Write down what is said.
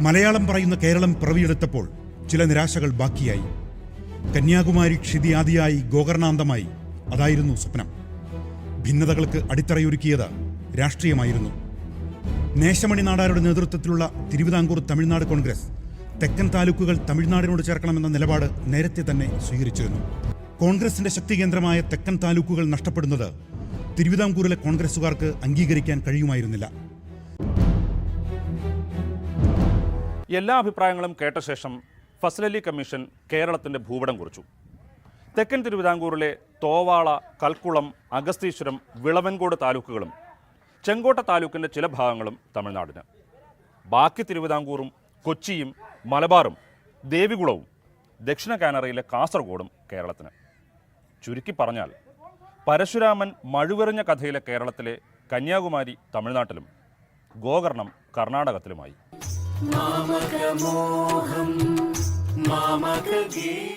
മലയാളം പറയുന്ന കേരളം പിറവിയെടുത്തപ്പോൾ ചില നിരാശകൾ ബാക്കിയായി. കന്യാകുമാരി ക്ഷിതിയാദിയായി ഗോകർണാന്തമായി. അതായിരുന്നു സ്വപ്നം. ഭിന്നതകൾക്ക് അടിത്തറയൊരുക്കിയത് രാഷ്ട്രീയമായിരുന്നു. നേശമണി നാടാരുടെ നേതൃത്വത്തിലുള്ള തിരുവിതാംകൂർ തമിഴ്നാട് കോൺഗ്രസ് തെക്കൻ താലൂക്കുകൾ തമിഴ്നാടിനോട് ചേർക്കണമെന്ന നിലപാട് നേരത്തെ തന്നെ സ്വീകരിച്ചിരുന്നു. കോൺഗ്രസിന്റെ ശക്തി കേന്ദ്രമായ തെക്കൻ താലൂക്കുകൾ നഷ്ടപ്പെടുന്നത് തിരുവിതാംകൂറിലെ കോൺഗ്രസുകാർക്ക് അംഗീകരിക്കാൻ കഴിയുമായിരുന്നില്ല. എല്ലാ അഭിപ്രായങ്ങളും കേട്ട ശേഷം ഫസലലി കമ്മീഷൻ കേരളത്തിന്റെ ഭൂപടം കുറിച്ചു. തെക്കൻ തിരുവിതാംകൂറിലെ തോവാള കൽക്കുളം അഗസ്തീശ്വരം വിളവൻകോട് താലൂക്കുകളും ചെങ്കോട്ട താലൂക്കിന്റെ ചില ഭാഗങ്ങളും തമിഴ്നാടിന്. ബാക്കി തിരുവിതാംകൂറും കൊച്ചിയും മലബാറും ദേവികുളവും ദക്ഷിണ കാനറയിലെ കാസർഗോഡും കേരളത്തിന്. ചുരുക്കി പറഞ്ഞാൽ പരശുരാമൻ മഴുവെറിഞ്ഞ കഥയിലെ കേരളത്തിലെ കന്യാകുമാരി തമിഴ്നാട്ടിലും ഗോകർണം കർണാടകത്തിലുമായി. മാമക മോഹം മാമക മാമകഗീ